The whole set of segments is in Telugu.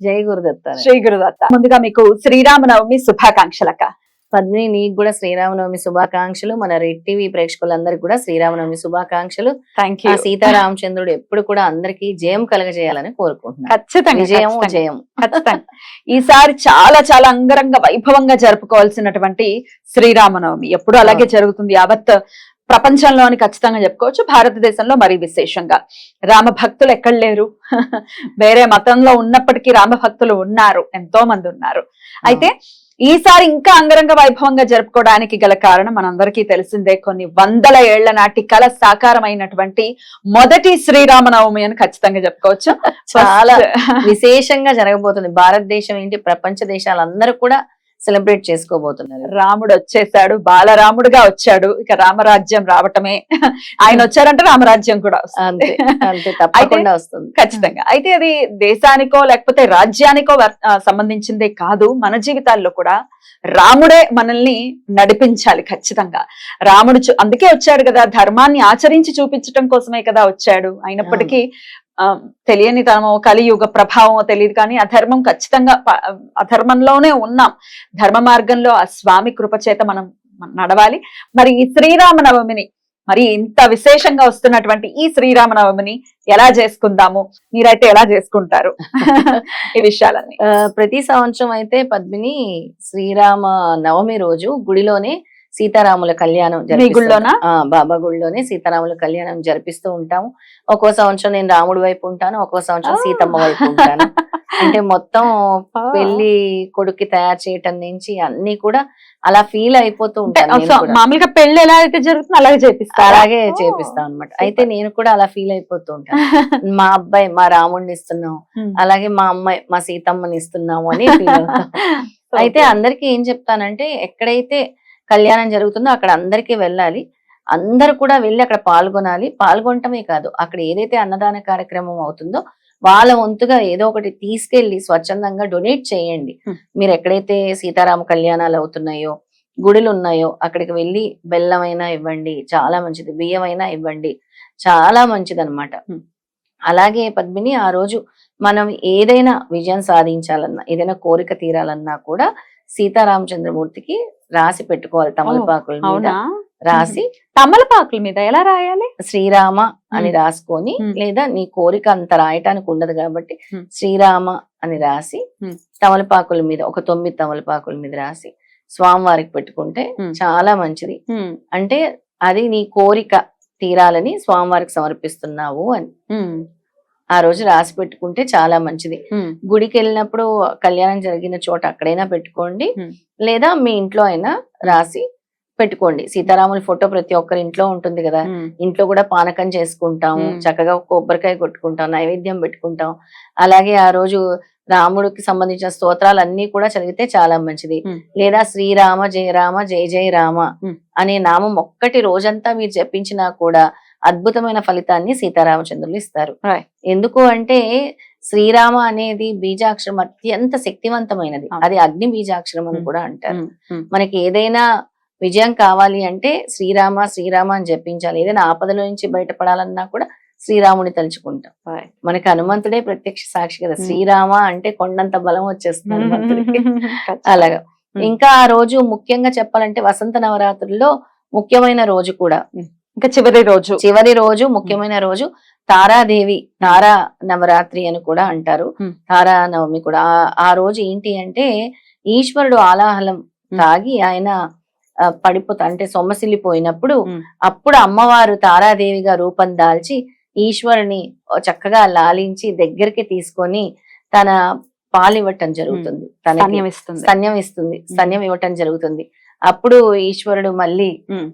జై గురుదత్త శ్రీ గురుదత్త. ముందుగా మీకు శ్రీరామనవమి శుభాకాంక్షలు అక్క పద్మిని నీకు కూడా శ్రీరామనవమి శుభాకాంక్షలు. మన రెడ్ టీవీ ప్రేక్షకులందరికీ కూడా శ్రీరామనవమి శుభాకాంక్షలు. థ్యాంక్ ఆ సీతారామచంద్రుడు ఎప్పుడు కూడా అందరికీ జయం కలగజేయాలని కోరుకుంటున్నాను. ఖచ్చితంగా. జయం ఖచ్చితంగా. ఈసారి చాలా చాలా అంగరంగ వైభవంగా జరుపుకోవాల్సినటువంటి శ్రీరామనవమి. ఎప్పుడు అలాగే జరుగుతుంది. యావత్ ప్రపంచంలోని ఖచ్చితంగా చెప్పుకోవచ్చు భారతదేశంలో మరీ విశేషంగా. రామ భక్తులు ఎక్కడ లేరు? వేరే మతంలో ఉన్నప్పటికీ రామ భక్తులు ఉన్నారు ఎంతో మంది ఉన్నారు. అయితే ఈసారి ఇంకా అంగరంగ వైభవంగా జరుపుకోవడానికి గల కారణం మనందరికీ తెలిసిందే కొన్ని వందల ఏళ్ళ నాటి కళ సాకారమైనటువంటి మొదటి శ్రీరామనవమి అని ఖచ్చితంగా చెప్పుకోవచ్చు. చాలా విశేషంగా జరగబోతుంది. భారతదేశం ఏంటి? ప్రపంచ దేశాలందరూ కూడా సెలబ్రేట్ చేసుకోబోతున్నారు. రాముడు వచ్చేసాడు బాలరాముడుగా వచ్చాడు. ఇక రామరాజ్యం రావటమే. ఆయన వచ్చారంటే రామరాజ్యం కూడా. అంతే తప్పకుండా వస్తుంది. ఖచ్చితంగా. అయితే అది దేశానికో లేకపోతే రాజ్యానికో సంబంధించిందే కాదు. మన జీవితాల్లో కూడా రాముడే మనల్ని నడిపించాలి ఖచ్చితంగా. రాముడు అందుకే వచ్చాడు కదా. ధర్మాన్ని ఆచరించి చూపించటం కోసమే కదా వచ్చాడు. అయినప్పటికీ తెలియని తనమో కలియుగ ప్రభావమో తెలియదు కానీ అధర్మం ఖచ్చితంగా అధర్మంలోనే ఉన్నాం. ధర్మ మార్గంలో ఆ స్వామి కృప చేత మనం నడవాలి. మరి ఈ శ్రీరామనవమిని మరి ఇంత విశేషంగా వస్తున్నటువంటి ఈ శ్రీరామనవమిని ఎలా చేసుకుందాము? మీరైతే ఎలా చేసుకుంటారు? ఈ విషయాలన్నీ. ప్రతి సంవత్సరం అయితే పద్మిని శ్రీరామ నవమి రోజు గుడిలోనే సీతారాముల కళ్యాణం. గుళ్ళోనా? బాబా గుడిలోనే సీతారాముల కళ్యాణం జరిపిస్తూ ఉంటాము. ఒక్కో సంవత్సరం నేను రాముడి వైపు ఉంటాను ఒక్కో సంవత్సరం సీతమ్మ వైపు ఉంటాను. అంటే మొత్తం పెళ్ళి కొడుక్కి తయారు చేయటం నుంచి అన్ని కూడా అలా ఫీల్ అయిపోతూ ఉంటాను. మామూలుగా పెళ్ళి ఎలా అయితే జరుగుతుందో అలాగే చేపిస్తారు? అలాగే చేపిస్తాం అనమాట అయితే నేను కూడా అలా ఫీల్ అయిపోతూ ఉంటాను. మా అబ్బాయి మా రాముడిని ఇస్తున్నాం అలాగే మా అమ్మాయి మా సీతమ్మని ఇస్తున్నాము అని ఫీల్ అవుతాం. అయితే అందరికీ ఏం చెప్తానంటే ఎక్కడైతే కళ్యాణం జరుగుతుందో అక్కడ అందరికీ వెళ్ళాలి. అందరు కూడా వెళ్ళి అక్కడ పాల్గొనాలి. పాల్గొనటమే కాదు అక్కడ ఏదైతే అన్నదాన కార్యక్రమం అవుతుందో వాళ్ళ వంతుగా ఏదో ఒకటి తీసుకెళ్ళి స్వచ్ఛందంగా డొనేట్ చేయండి. మీరు ఎక్కడైతే సీతారామ కళ్యాణాలు అవుతున్నాయో గుడులు ఉన్నాయో అక్కడికి వెళ్ళి బెల్లమైనా ఇవ్వండి చాలా మంచిది. బియ్యమైనా ఇవ్వండి చాలా మంచిది అనమాట. అలాగే పద్మిని ఆ రోజు మనం ఏదైనా విజయం సాధించాలన్నా ఏదైనా కోరిక తీరాలన్నా కూడా సీతారామచంద్రమూర్తికి రాసి పెట్టుకోవాలి తమలపాకుల మీద రాసి తమలపాకుల మీద ఎలా రాయాలి శ్రీరామ అని. రాసుకొని. లేదా నీ కోరిక అంత రాయటానికి ఉండదు కాబట్టి. శ్రీరామ అని రాసి. తమలపాకుల మీద ఒక తొమ్మిది తమలపాకుల మీద రాసి స్వామివారికి పెట్టుకుంటే. చాలా మంచిది అంటే అది నీ కోరిక తీరాలని స్వామివారికి సమర్పిస్తున్నావు అని ఆ రోజు రాసి పెట్టుకుంటే చాలా మంచిది. గుడికి వెళ్ళినప్పుడు కళ్యాణం జరిగిన చోట అక్కడైనా పెట్టుకోండి. లేదా మీ ఇంట్లో అయినా రాసి పెట్టుకోండి. సీతారాముల ఫోటో ప్రతి ఒక్కరి ఇంట్లో ఉంటుంది కదా. ఇంట్లో కూడా పానకం చేసుకుంటాము. చక్కగా కొబ్బరికాయ కొట్టుకుంటాం. నైవేద్యం పెట్టుకుంటాం. అలాగే ఆ రోజు రాముడికి సంబంధించిన స్తోత్రాలు అన్ని కూడా చదివితే చాలా మంచిది. లేదా శ్రీరామ జయ రామ జయ జయ రామ. అనే నామం ఒక్కటి రోజంతా మీరు జపించినా కూడా అద్భుతమైన ఫలితాన్ని సీతారామచంద్రులు ఇస్తారు. ఎందుకు అంటే శ్రీరామ అనేది బీజాక్షరం అత్యంత శక్తివంతమైనది. అది అగ్ని బీజాక్షరం అని Hmm. కూడా అంటారు ఉమ్, ఉమ్, మనకి ఏదైనా విజయం కావాలి అంటే శ్రీరామ శ్రీరామ అని జపించాలి ఏదైనా ఆపదలో నుంచి బయటపడాలన్నా కూడా శ్రీరాముని తలుచుకుంటాం. మనకి హనుమంతుడే ప్రత్యక్ష సాక్షి కదా Hmm. శ్రీరామ అంటే కొండంత బలం వచ్చేస్తుంది హనుమంతుడికి. అలాగా Hmm. ఇంకా ఆ రోజు ముఖ్యంగా చెప్పాలంటే వసంత నవరాత్రుల్లో ముఖ్యమైన రోజు కూడా ఇంకా చివరి రోజు. చివరి రోజు ముఖ్యమైన రోజు తారాదేవి తారా నవరాత్రి అని కూడా అంటారు. తారా నవమి కూడా. ఆ- రోజు ఏంటి అంటే ఈశ్వరుడు ఆలాహలం. తాగి ఆయన పడిపోతా అంటే సొమ్మసిల్లిపోయినప్పుడు. అప్పుడు అమ్మవారు తారాదేవిగా రూపం దాల్చి ఈశ్వరుని చక్కగా లాలించి దగ్గరికి తీసుకొని తన పాలు ఇవ్వటం జరుగుతుంది తనకి స్తన్యం ఇస్తుంది స్తన్యం ఇవ్వటం జరుగుతుంది. అప్పుడు ఈశ్వరుడు మళ్ళీ.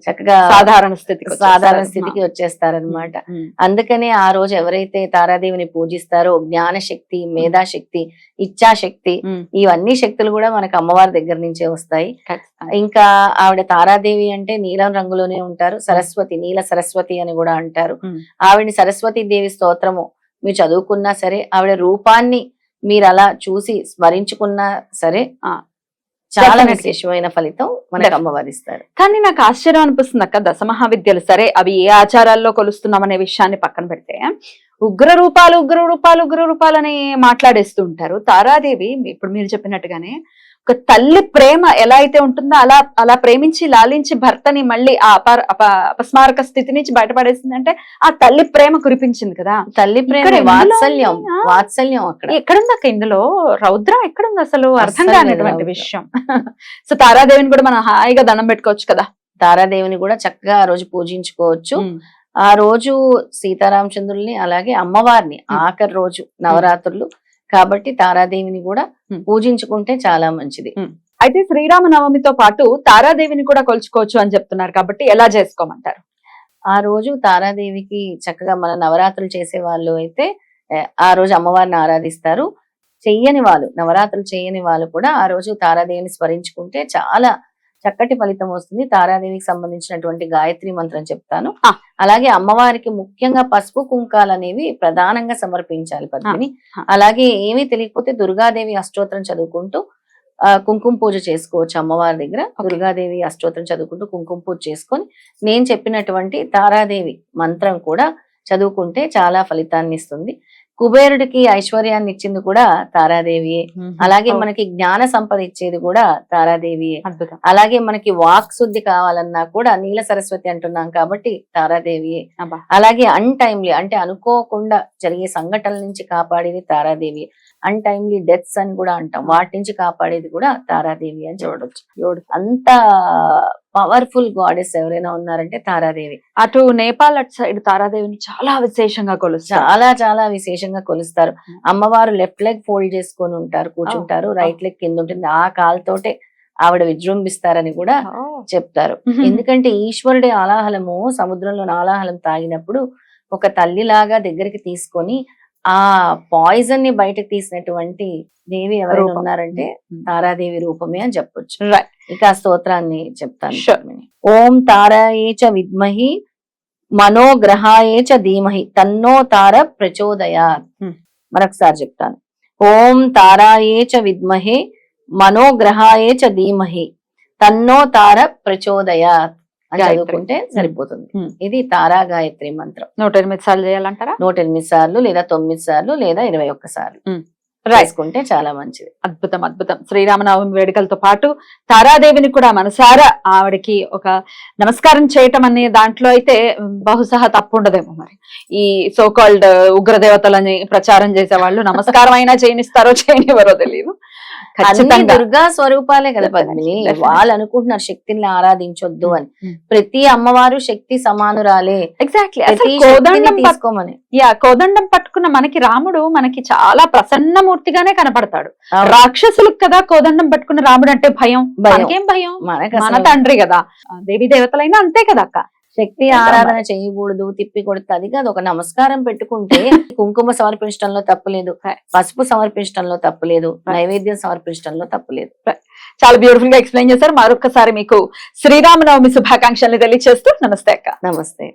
చక్కగా సాధారణ స్థితికి సాధారణ. స్థితికి వచ్చేస్తారనమాట. అందుకనే ఆ రోజు ఎవరైతే తారాదేవిని పూజిస్తారో జ్ఞాన శక్తి మేధాశక్తి ఇచ్ఛాశక్తి ఉమ్. ఇవన్నీ శక్తులు కూడా మనకు అమ్మవారి దగ్గర నుంచే వస్తాయి. ఇంకా ఆవిడ తారాదేవి అంటే నీలం రంగులోనే ఉంటారు సరస్వతి నీల సరస్వతి అని కూడా అంటారు ఉమ్. ఆవిడని సరస్వతి దేవి స్తోత్రము మీరు చదువుకున్నా సరే ఆవిడ రూపాన్ని మీరు అలా చూసి స్మరించుకున్నా సరే చాలా. విశేషమైన ఫలితం మనకు అమ్మవారు ఇస్తారు కానీ నాకు ఆశ్చర్యం అనిపిస్తుంది అక్క దశమహావిద్యలు. సరే అవి ఏ ఆచారాల్లో కొలుస్తున్నాం అనే విషయాన్ని పక్కన పెడితే ఉగ్ర రూపాలు ఉగ్ర రూపాలు ఉగ్ర రూపాలు అని మాట్లాడేస్తూ ఉంటారు. తారాదేవి ఇప్పుడు మీరు చెప్పినట్టుగానే ఒక తల్లి ప్రేమ ఎలా అయితే ఉంటుందో అలా అలా ప్రేమించి లాలించి భర్తని మళ్ళీ ఆ అపార అప అపస్మారక స్థితి నుంచి బయటపడేసింది అంటే ఆ తల్లి ప్రేమ కురిపించింది కదా తల్లి ప్రేమ వాత్సల్యం. వాత్సల్యం అక్కడ ఎక్కడుంది అక్క ఇందులో రౌద్రం ఎక్కడుంది అసలు అర్థం కానిటువంటి. విషయం సో తారాదేవిని కూడా మనం హాయిగా దండం పెట్టుకోవచ్చు కదా తారాదేవిని కూడా చక్కగా ఆ రోజు పూజించుకోవచ్చు. ఆ రోజు సీతారామచంద్రుల్ని అలాగే అమ్మవారిని. ఆఖరి రోజు నవరాత్రులు కాబట్టి తారాదేవిని కూడా. పూజించుకుంటే చాలా మంచిది. అయితే శ్రీరామ నవమితో పాటు తారాదేవిని కూడా కొలుచుకోవచ్చు అని చెప్తున్నారు కాబట్టి ఎలా చేసుకోమంటారు? ఆ రోజు తారాదేవికి చక్కగా మన నవరాత్రులు చేసే వాళ్ళు అయితే ఆ రోజు అమ్మవారిని ఆరాధిస్తారు. చెయ్యని వాళ్ళు నవరాత్రులు చేయని వాళ్ళు కూడా ఆ రోజు తారాదేవిని స్మరించుకుంటే చాలా చక్కటి ఫలితం వస్తుంది. తారాదేవికి సంబంధించినటువంటి గాయత్రి మంత్రం చెప్తాను. అలాగే అమ్మవారికి ముఖ్యంగా పసుపు కుంకాలు అనేవి ప్రధానంగా సమర్పించాలి పద్మిని. అలాగే ఏమీ తెలియకపోతే దుర్గాదేవి అష్టోత్తరం చదువుకుంటూ ఆ, కుంకుమ పూజ చేసుకోవచ్చు అమ్మవారి దగ్గర. దుర్గాదేవి అష్టోత్తరం చదువుకుంటూ కుంకుమ పూజ చేసుకొని నేను చెప్పినటువంటి తారాదేవి మంత్రం కూడా చదువుకుంటే చాలా ఫలితాన్ని ఇస్తుంది. కుబేరుడికి ఐశ్వర్యాన్ని ఇచ్చింది కూడా తారాదేవియే. అలాగే మనకి జ్ఞాన సంపద ఇచ్చేది కూడా తారాదేవియే. అలాగే మనకి వాక్ శుద్ధి కావాలన్నా కూడా నీల సరస్వతి అంటున్నాం కాబట్టి తారాదేవియే. అలాగే అన్టైమ్లీ అంటే అనుకోకుండా జరిగే సంఘటనల నుంచి కాపాడేది తారాదేవి అన్టైమ్లీ డెత్స్ అని కూడా అంటాం. వాటి నుంచి కాపాడేది కూడా తారాదేవి అని చూడొచ్చు. చూడు. అంత పవర్ఫుల్ గాడెస్ ఎవరైనా ఉన్నారంటే తారాదేవి. అటు నేపాల్ అటు సైడ్ తారాదేవిని చాలా విశేషంగా కొలుస్తారు. చాలా చాలా విశేషంగా కొలుస్తారు. అమ్మవారు లెఫ్ట్ లెగ్ ఫోల్డ్ చేసుకొని ఉంటారు కూర్చుంటారు రైట్ లెగ్ కింద ఉంటుంది. ఆ కాలుతోటే ఆవిడ విజృంభిస్తారని కూడా. చెప్తారు. ఎందుకంటే ఈశ్వరుడి ఆలాహలము సముద్రంలో ఆలాహలం తాగినప్పుడు ఒక తల్లిలాగా దగ్గరికి తీసుకొని ఆ పాయిజన్ని బయటకు తీసినటువంటి దేవి ఎవరైనా రూపం. ఉన్నారంటే తారాదేవి రూపమే అని చెప్పొచ్చు. ఇక ఆ స్తోత్రాన్ని చెప్తాను Sure. పద్మిని. ఓం తారాయే చ విద్మహి మనోగ్రహాయే చ ధీమహి తన్నో తార ప్రచోదయాత్ Hmm. మరొకసారి చెప్తాను ఓం తారాయే చ విద్మహే మనోగ్రహాయే చ ధీమహి తన్నో తార ప్రచోదయాత్. చదువుకుంటే సరిపోతుంది. ఇది తారా గాయత్రి మంత్రం. నూట ఎనిమిది సార్లు చేయాలంటారా? నూట ఎనిమిది సార్లు లేదా తొమ్మిది సార్లు లేదా ఇరవై ఒక్క సార్లు. రాసుకుంటే చాలా మంచిది. అద్భుతం అద్భుతం. శ్రీరామనవమి వేడుకలతో పాటు తారాదేవిని కూడా మనసారా ఆవిడకి ఒక నమస్కారం చేయటం అనే దాంట్లో అయితే బహుశా తప్పు ఉండదేమో మరి. ఈ సో కాల్డ్ ఉగ్రదేవతలని ప్రచారం చేసే వాళ్ళు నమస్కారం అయినా చేయనిస్తారో చేయనివ్వరో తెలియదు దుర్గా స్వరూపాలే కదా పద్మిని. Definitely. వాళ్ళు అనుకుంటున్నారు శక్తిని ఆరాధించొద్దు అని. ప్రతి అమ్మవారు శక్తి సమానురాలే. ఎగ్జాక్ట్లీ కోదండం తీసుకోమని. యా కోదండం పట్టుకున్న మనకి రాముడు మనకి చాలా ప్రసన్నమూర్తిగానే కనపడతాడు. రాక్షసులకు కదా కోదండం పట్టుకున్న రాముడు అంటే భయం. భయం. మనకేం భయం? మన తండ్రి కదా. దేవీ దేవతలైనా అంతే కదా అక్క. శక్తి ఆరాధన చేయకూడదు తిప్పి కొడితే అది కాదు. ఒక నమస్కారం పెట్టుకుంటే కుంకుమ సమర్పించడంలో తప్పులేదు పసుపు సమర్పించడంలో తప్పులేదు నైవేద్యం సమర్పించడంలో తప్పులేదు చాలా బ్యూటిఫుల్గా ఎక్స్ప్లెయిన్ చేశారు. మరొకసారి మీకు శ్రీరామనవమి శుభాకాంక్షల్ని తెలియజేస్తూ నమస్తే అక్క. నమస్తే.